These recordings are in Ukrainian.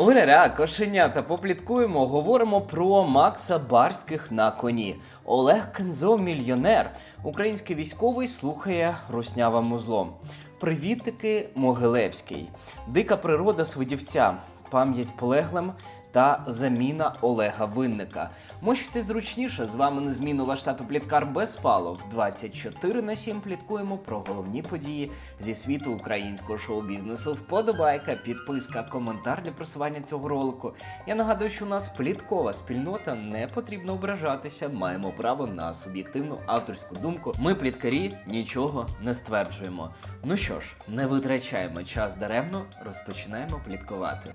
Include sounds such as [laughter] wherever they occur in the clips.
Уля-ля, кошенята, попліткуємо, говоримо про Макса Барських на коні. Олег Кензо мільйонер. Український військовий слухає русняве музлом. Привітики Могилевський. Дика природа свидівця. Пам'ять полеглим та заміна Олега Винника. Можете зручніше з вами незмінно ваш тато Пліткар Безпалов. 24 на 7 пліткуємо про головні події зі світу українського шоу-бізнесу. Вподобайка, підписка, коментар для просування цього ролику. Я нагадую, що у нас пліткова спільнота, не потрібно ображатися. Маємо право на суб'єктивну авторську думку. Ми, пліткарі, нічого не стверджуємо. Ну що ж, не витрачаємо час даремно, розпочинаємо пліткувати.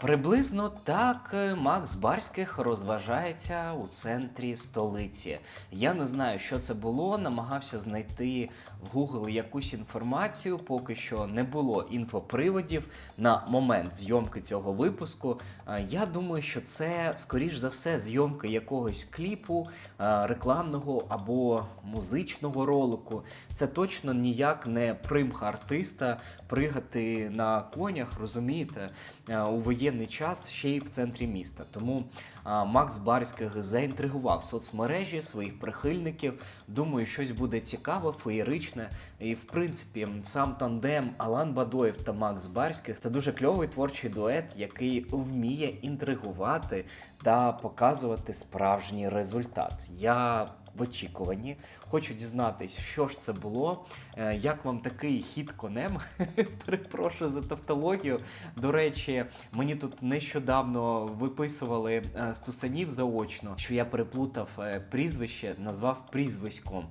Приблизно так е, Макс Барських розважається у центрі столиці. Я не знаю, що це було. Намагався знайти в Google якусь інформацію. Поки що не було інфоприводів на момент зйомки цього випуску. Е, Я думаю, що це скоріш за все зйомки якогось кліпу, е, рекламного або музичного ролику. Це точно ніяк не примха артиста пригати на конях, розумієте, у воєнний час ще й в центрі міста. Тому Макс Барських заінтригував соцмережі своїх прихильників. Думаю, щось буде цікаве, феєричне. І в принципі, сам тандем Алан Бадоєв та Макс Барських це дуже кльовий творчий дует, який вміє інтригувати та показувати справжній результат. Я в очікуванні. Хочу дізнатись, що ж це було, е, як вам такий хід конем. [laughs] Перепрошую за тавтологію. До речі, мені тут нещодавно виписували е, стусанів заочно, що я переплутав е, прізвище, назвав прізвиськом.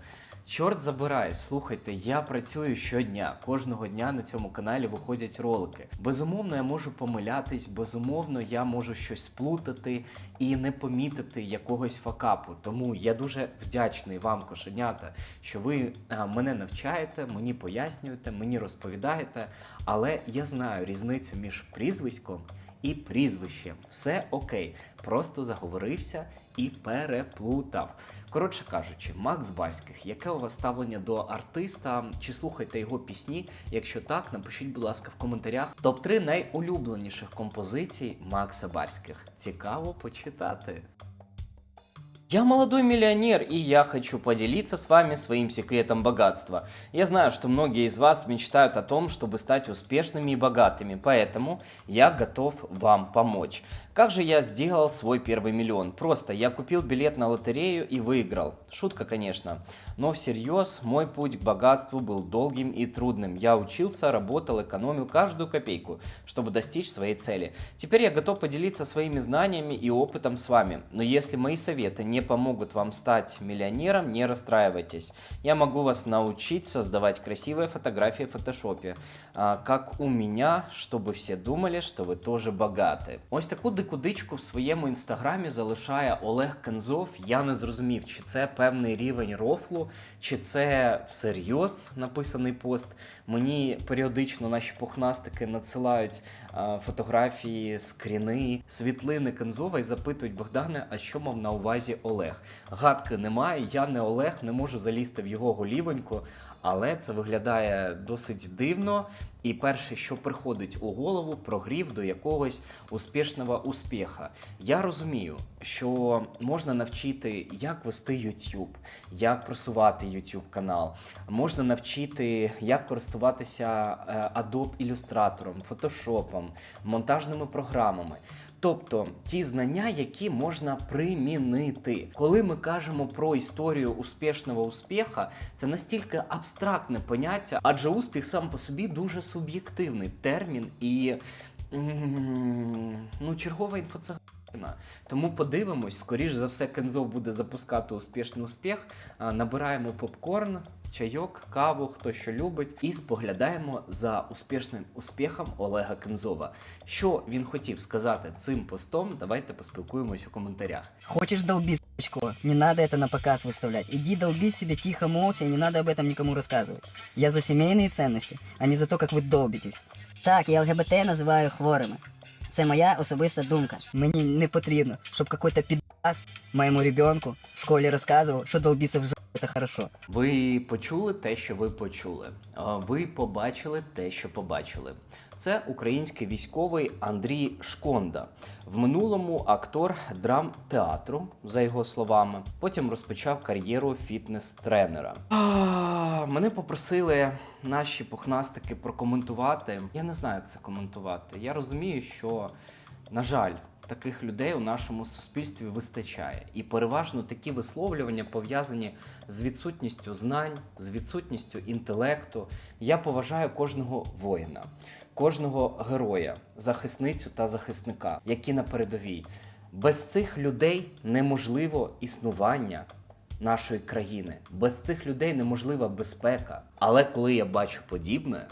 Чорт забирай, слухайте, я працюю щодня. Кожного дня на цьому каналі виходять ролики. Безумовно, я можу помилятись, безумовно, я можу щось сплутати і не помітити якогось факапу. Тому я дуже вдячний вам, кошенята, що ви мене навчаєте, мені пояснюєте, мені розповідаєте. Але я знаю різницю між прізвиськом і прізвищем. Все окей, просто заговорився і переплутав. Коротше кажучи, Макс Барських, яке у вас ставлення до артиста? Чи слухаєте його пісні? Якщо так, напишіть, будь ласка, в коментарях топ 3 найулюбленіших композицій Макса Барських. Цікаво почитати. Я молодой миллионер, и я хочу поделиться с вами своим секретом богатства. Я знаю, что многие из вас мечтают о том, чтобы стать успешными и богатыми, поэтому я готов вам помочь. Как же я сделал свой первый миллион? Просто я купил билет на лотерею и выиграл. Шутка, конечно. Но всерьез мой путь к богатству был долгим и трудным. Я учился, работал, экономил каждую копейку, чтобы достичь своей цели. Теперь я готов поделиться своими знаниями и опытом с вами. Но если мои советы не помогут вам стать миллионером, не расстраивайтесь. Я могу вас научить создавать красивые фотографии в фотошопе, а, как у меня, чтобы все думали, что ви теж багаті. Ось таку дикудичку в своєму інстаграмі залишає Олег Кензов. Я не зрозумів, чи це певний рівень рофлу, чи це всерйоз написаний пост. Мені періодично наші пухнастики надсилають фотографії, скріни, світлини Кензова і запитують Богдане, а що мав на увазі Олег? Гадки немає, я не Олег, не можу залізти в його голівоньку, але це виглядає досить дивно. І перше, що приходить у голову, прогрів до якогось успішного успіха. Я розумію, що можна навчити, як вести YouTube, як просувати YouTube канал, можна навчити, як користуватися е, Adobe ілюстратором, Photoshop, монтажними програмами. Тобто ті знання, які можна примінити. Коли ми кажемо про історію успішного успіха, це настільки абстрактне поняття, адже успіх сам по собі дуже суб'єктивний термін і ну, чергова інфоцегатина. Тому подивимось, скоріш за все, Кензо буде запускати успішний успіх. Набираємо попкорн Чайок, каву, хто що любить, і споглядаємо за успішним успіхом Олега Кензова. Що він хотів сказати цим постом? Давайте поспілкуємось у коментарях. Хочешь долбиться Очко, Не надо это на показ выставлять. Иди долби себе тихо, молча, и не надо об этом никому рассказывать. Я за семейные ценности, а не за то, как ви долбитесь. Так, я ЛГБТ називаю хворими. Це моя особиста думка. Мені не потрібно, щоб какой-то підас моєму ребенку в школі розказував, що долбиться в жопу це хорошо. Ви почули те, що ви почули. Ви побачили те, що побачили. Це український військовий Андрій Шконда. В минулому актор драмтеатру, за його словами. Потім розпочав кар'єру фітнес-тренера. Мене попросили наші пухнастики прокоментувати. Я не знаю, як це коментувати. Я розумію, що, на жаль, таких людей у нашому суспільстві вистачає. І переважно такі висловлювання пов'язані з відсутністю знань, з відсутністю інтелекту. Я поважаю кожного воїна, кожного героя, захисницю та захисника, які на передовій. Без цих людей неможливо існування нашої країни. Без цих людей неможлива безпека. Але коли я бачу подібне,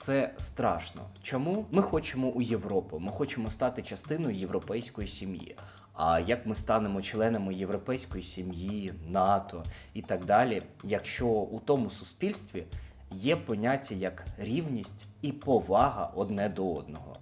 це страшно. Чому ми хочемо у Європу? Ми хочемо стати частиною європейської сім'ї. А як ми станемо членами європейської сім'ї, НАТО і так далі, якщо у тому суспільстві є поняття як рівність і повага одне до одного?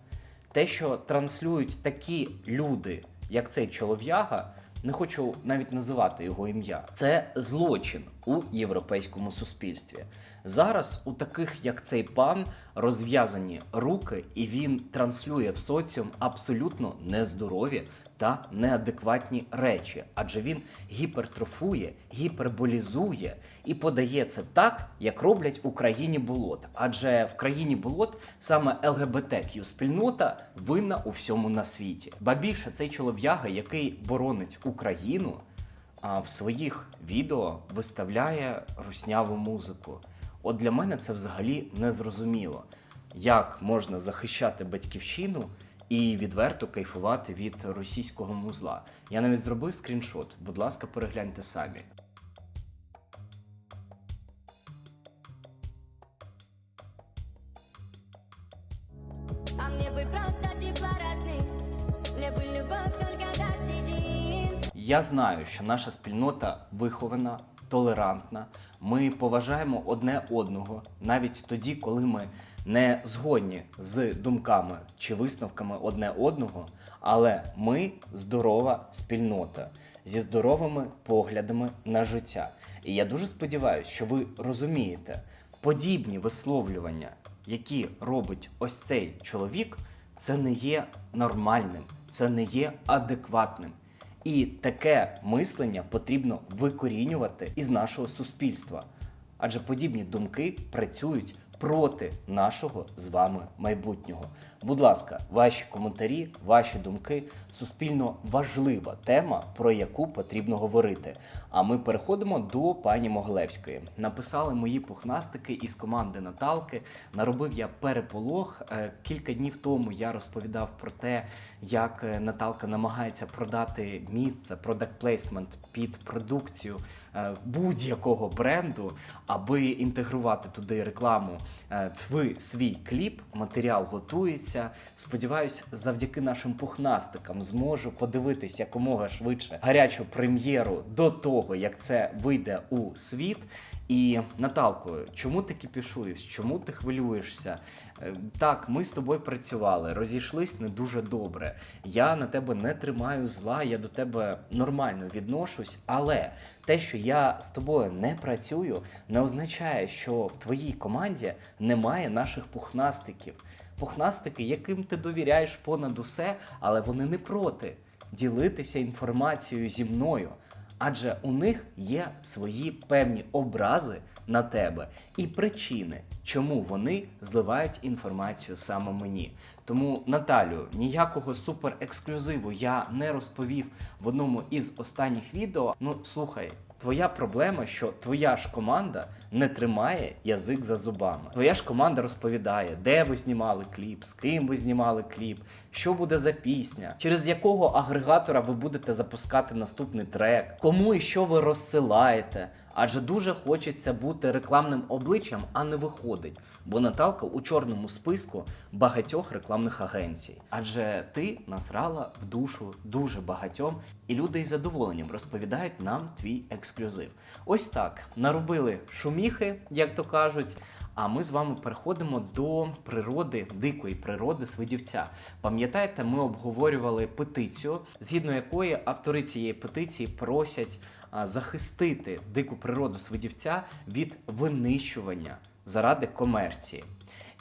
Те, що транслюють такі люди, як цей чолов'яга, не хочу навіть називати його ім'я. Це злочин у європейському суспільстві. Зараз у таких, як цей пан, розв'язані руки, і він транслює в соціум абсолютно нездорові та неадекватні речі, адже він гіпертрофує, гіперболізує і подає це так, як роблять у країні болот. Адже в країні болот саме ЛГБТQ спільнота винна у всьому на світі. Ба більше цей чолов'яга, який боронить Україну, а в своїх відео виставляє русняву музику. От для мене це взагалі незрозуміло, як можна захищати батьківщину і відверто кайфувати від російського музла. Я навіть зробив скріншот. Будь ласка, перегляньте самі. А мне бы просто тепла родных Мне бы любовь только досидим Я знаю, що наша спільнота вихована, толерантна. Ми поважаємо одне одного навіть тоді, коли ми не згодні з думками чи висновками одне одного, але ми здорова спільнота зі здоровими поглядами на життя. І я дуже сподіваюся, що ви розумієте подібні висловлювання, які робить ось цей чоловік, це не є нормальним, це не є адекватним. І таке мислення потрібно викорінювати із нашого суспільства. Адже подібні думки працюють проти нашого з вами майбутнього. Будь ласка, ваші коментарі, ваші думки суспільно важлива тема, про яку потрібно говорити. А ми переходимо до пані Моглевської. Написали мої пухнастики із команди Наталки. Наробив я переполох. Е, Кілька днів тому я розповідав про те, як е, Наталка намагається продати місце, продакт плейсмент під продукцію е, будь-якого бренду, аби інтегрувати туди рекламу в свій кліп. Матеріал готується. Сподіваюсь, завдяки нашим пухнастикам зможу подивитись якомога швидше гарячу прем'єру до того, як це вийде у світ. І Наталко, чому ти кіпішуєш? Чому ти хвилюєшся? Е, Так, ми з тобою працювали, розійшлись не дуже добре. Я на тебе не тримаю зла, я до тебе нормально відношусь, але те, що я з тобою не працюю, не означає, що в твоїй команді немає наших пухнастиків. Пухнастики, яким ти довіряєш понад усе, але вони не проти ділитися інформацією зі мною. Адже у них є свої певні образи на тебе і причини, чому вони зливають інформацію саме мені. Тому, Наталю, ніякого суперексклюзиву я не розповів в одному із останніх відео. Ну, слухай, твоя проблема, що твоя ж команда не тримає язик за зубами. Твоя ж команда розповідає, де ви знімали кліп, з ким ви знімали кліп, що буде за пісня, через якого агрегатора ви будете запускати наступний трек, кому і що ви розсилаєте. Адже дуже хочеться бути рекламним обличчям, а не виходить. Бо Наталка у чорному списку багатьох рекламних агенцій. Адже ти насрала в душу дуже багатьом, і люди із задоволенням розповідають нам твій ексклюзив. Ось так наробили шуміхи, як то кажуть. А ми з вами переходимо до природи, дикої природи свидівця. Пам'ятаєте, ми обговорювали петицію, згідно якої автори цієї петиції просять захистити дику природу свидівця від винищування заради комерції.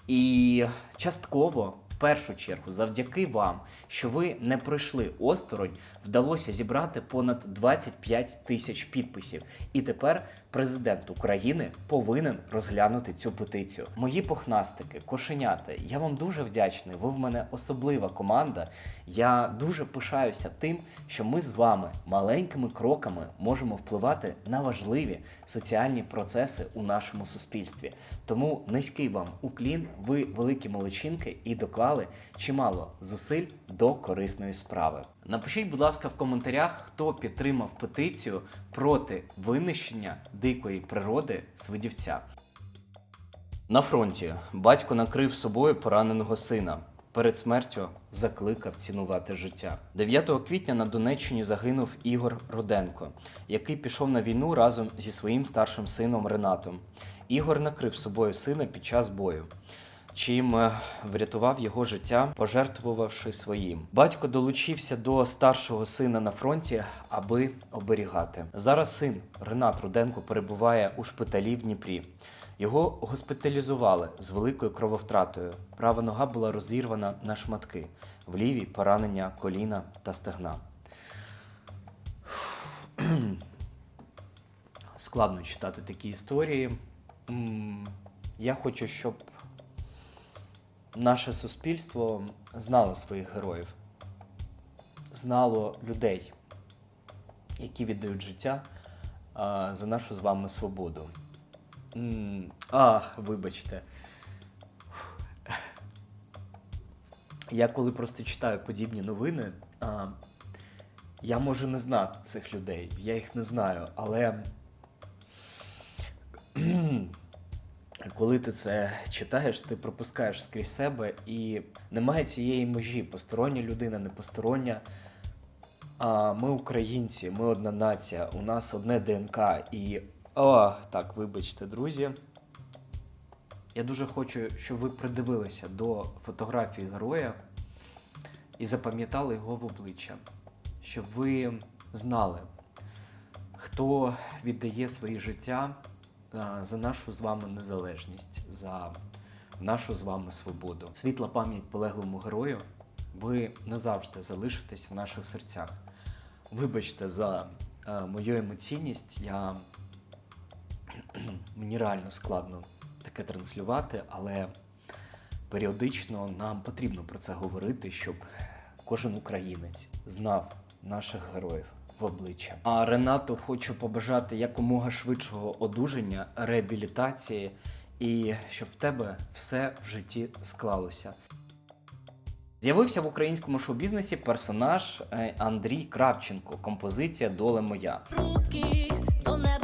І частково, в першу чергу, завдяки вам, що ви не пройшли осторонь, вдалося зібрати понад 25 тисяч підписів. І тепер президент України повинен розглянути цю петицію. Мої похнастики, кошеняти, я вам дуже вдячний. Ви в мене особлива команда. Я дуже пишаюся тим, що ми з вами маленькими кроками можемо впливати на важливі соціальні процеси у нашому суспільстві. Тому низький вам уклін, ви великі молодчинки і доклали чимало зусиль до корисної справи. Напишіть, будь ласка, в коментарях, хто підтримав петицію проти винищення дикої природи свидівця. На фронті батько накрив собою пораненого сина. Перед смертю закликав цінувати життя. 9 квітня на Донеччині загинув Ігор Руденко, який пішов на війну разом зі своїм старшим сином Ренатом. Ігор накрив собою сина під час бою. Чим е, врятував його життя, пожертвувавши своїм. Батько долучився до старшого сина на фронті, аби оберігати. Зараз син Ренат Руденко перебуває у шпиталі в Дніпрі. Його госпіталізували з великою крововтратою. Права нога була розірвана на шматки, в лівій поранення коліна та стегна. Складно читати такі історії. Я хочу, щоб наше суспільство знало своїх героїв, знало людей, які віддають життя за нашу з вами свободу. А, вибачте. Я коли просто читаю подібні новини, я можу не знати цих людей, я їх не знаю, але коли ти це читаєш, ти пропускаєш скрізь себе і немає цієї межі. Постороння людина, не постороння. А ми українці, ми одна нація, у нас одне ДНК. І. О, так, вибачте, друзі. Я дуже хочу, щоб ви придивилися до фотографії героя і запам'ятали його в обличчя, щоб ви знали, хто віддає своє життя за нашу з вами незалежність, за нашу з вами свободу. Світла пам'ять полеглому герою. Ви назавжди залишитесь в наших серцях. Вибачте за е, мою емоційність. Я [clears throat] мені реально складно таке транслювати, але періодично нам потрібно про це говорити, щоб кожен українець знав наших героїв в обличчя. А Ренату хочу побажати якомога швидшого одужання, реабілітації і щоб в тебе все в житті склалося. З'явився в українському шоу-бізнесі персонаж е, Андрій Кравченко, композиція Доле моя. руки до неба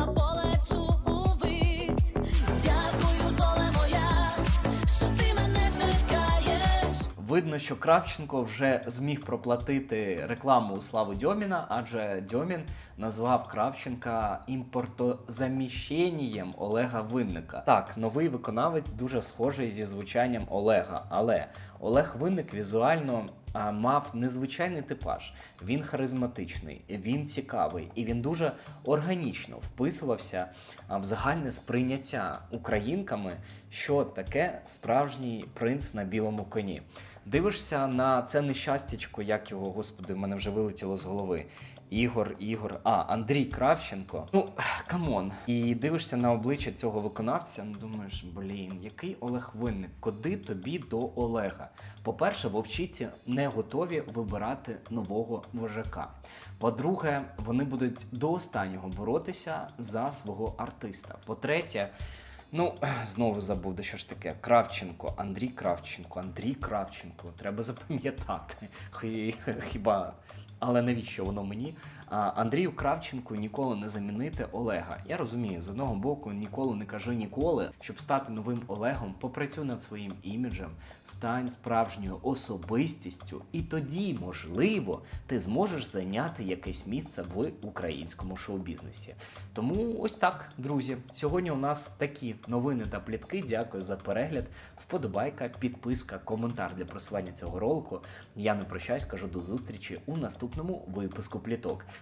Видно, що Кравченко вже зміг проплатити рекламу у Славу Дьоміна, адже Дьомін назвав Кравченка імпортозаміщенням Олега Винника. Так, новий виконавець дуже схожий зі звучанням Олега, але Олег Винник візуально мав незвичайний типаж. Він харизматичний, він цікавий і він дуже органічно вписувався в загальне сприйняття українками, що таке справжній принц на білому коні. Дивишся на це нещастячко, як його, господи, в мене вже вилетіло з голови. Ігор, Ігор, а Андрій Кравченко. Ну камон. І дивишся на обличчя цього виконавця. Ну думаєш, блін, який Олег Винник? Куди тобі до Олега? По-перше, вовчиці не готові вибирати нового вожака. По-друге, вони будуть до останнього боротися за свого артиста. По-третє, Ну, [clears throat] знову забув, де що ж таке. Кравченко, Андрій Кравченко, Андрій Кравченко. Треба запам'ятати. Хіба. Але навіщо воно мені? Андрію Кравченку ніколи не замінити Олега. Я розумію, з одного боку, ніколи не кажу ніколи. Щоб стати новим Олегом, попрацюй над своїм іміджем, стань справжньою особистістю, і тоді, можливо, ти зможеш зайняти якесь місце в українському шоу-бізнесі. Тому ось так, друзі. Сьогодні у нас такі новини та плітки. Дякую за перегляд. Вподобайка, підписка, коментар для просування цього ролику. Я не прощаюсь, кажу до зустрічі у наступному випуску пліток.